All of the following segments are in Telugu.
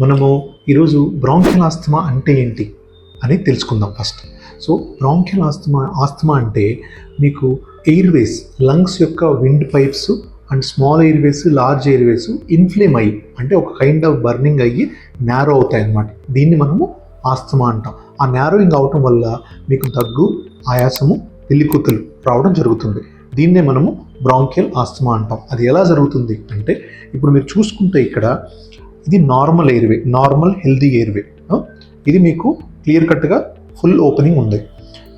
మనము ఈరోజు బ్రాంకియల్ ఆస్తమా అంటే ఏంటి అని తెలుసుకుందాం first. So bronchial asthma asthma అంటే మీకు ఎయిర్వేస్ లంగ్స్ యొక్క wind pipes and small airways large airways inflame అయ్యి అంటే ఒక కైండ్ ఆఫ్ బర్నింగ్ అయ్యి నేరో అవుతాయి అన్నమాట దీన్ని మనము ఆస్తమా అంటాం. ఆ నేరోయింగ్ అవటం వల్ల మీకు దగ్గు ఆయాసము పెళ్ళికూతులు రావడం జరుగుతుంది. దీన్నే మనము బ్రాంకియల్ ఆస్తమా అంటాం. అది ఎలా జరుగుతుంది అంటే ఇప్పుడు మీరు చూసుకుంటే ఇక్కడ ఇది normal airway normal healthy airway ఇది మీకు క్లియర్ కట్గా ఫుల్ ఓపెనింగ్ ఉంది.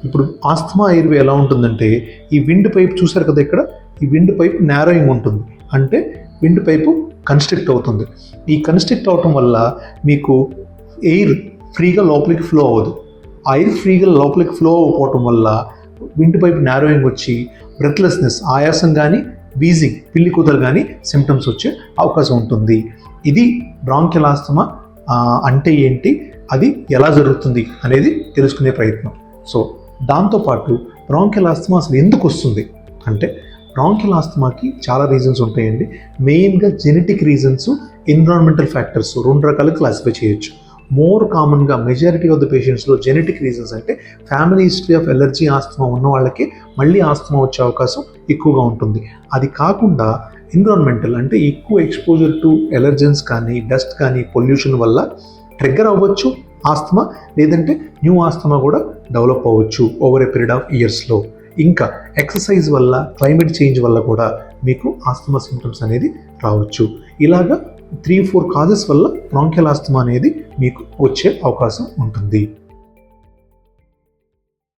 ఇప్పుడు ఆస్తమా ఎయిర్వే ఎలా ఉంటుందంటే ఈ విండ్ పైప్ చూసారు కదా ఇక్కడ? ఈ విండ్ పైప్ నేరోయింగ్ ఉంటుంది. అంటే విండ్ పైపు కన్స్ట్రిక్ట్ అవుతుంది. ఈ కన్స్ట్రిక్ట్ అవటం వల్ల మీకు ఎయిర్ ఫ్రీగా లోపలికి ఫ్లో అవ్వదు. ఆ ఎయిర్ ఫ్రీగా లోపలికి ఫ్లో అవ్వకపోవటం వల్ల విండ్ పైప్ నేరోయింగ్ వచ్చి బ్రెత్లెస్నెస్ ఆయాసం కానీ వీజింగ్ పిల్లి కూతలు కానీ సిమ్టమ్స్ వచ్చే అవకాశం ఉంటుంది. ఇది బ్రాంకియల్ అంటే ఏంటి? అది ఎలా జరుగుతుంది అనేది తెలుసుకునే ప్రయత్నం. సో దాంతోపాటు బ్రాంకియల్ ఆస్తమా అసలు ఎందుకు వస్తుంది? అంటే బ్రాంకియల్ ఆస్తమాకి చాలా రీజన్స్ ఉంటాయండి. మెయిన్గా జెనెటిక్ రీజన్స్ ఎన్విరాన్మెంటల్ ఫ్యాక్టర్స్ రెండు రకాలు క్లాసిఫై చేయొచ్చు. మోర్ కామన్గా మెజారిటీ ఆఫ్ ద పేషెంట్స్లో జెనెటిక్ రీజన్స్ అంటే family history of allergy asthma ఉన్న వాళ్ళకి మళ్ళీ ఆస్తమా వచ్చే అవకాశం ఎక్కువగా ఉంటుంది. అది కాకుండా ఎన్విరాన్మెంటల్ అంటే ఎక్కువ ఎక్స్పోజర్ టు ఎలర్జెన్స్ కానీ డస్ట్ కానీ పొల్యూషన్ వల్ల ట్రిగ్గర్ అవ్వచ్చు ఆస్తమా లేదంటే న్యూ ఆస్తమా కూడా డెవలప్ అవ్వచ్చు ఓవర్ ఏ పీరియడ్ ఆఫ్ ఇయర్స్లో ఇంకా ఎక్సర్సైజ్ వల్ల క్లైమేట్ చేంజ్ వల్ల కూడా మీకు ఆస్తమా సింటమ్స్ అనేది రావచ్చు. ఇలాగా త్రీ ఫోర్ కాజెస్ వల్ల బ్రాంకియల్ ఆస్తమా అనేది మీకు వచ్చే అవకాశం ఉంటుంది.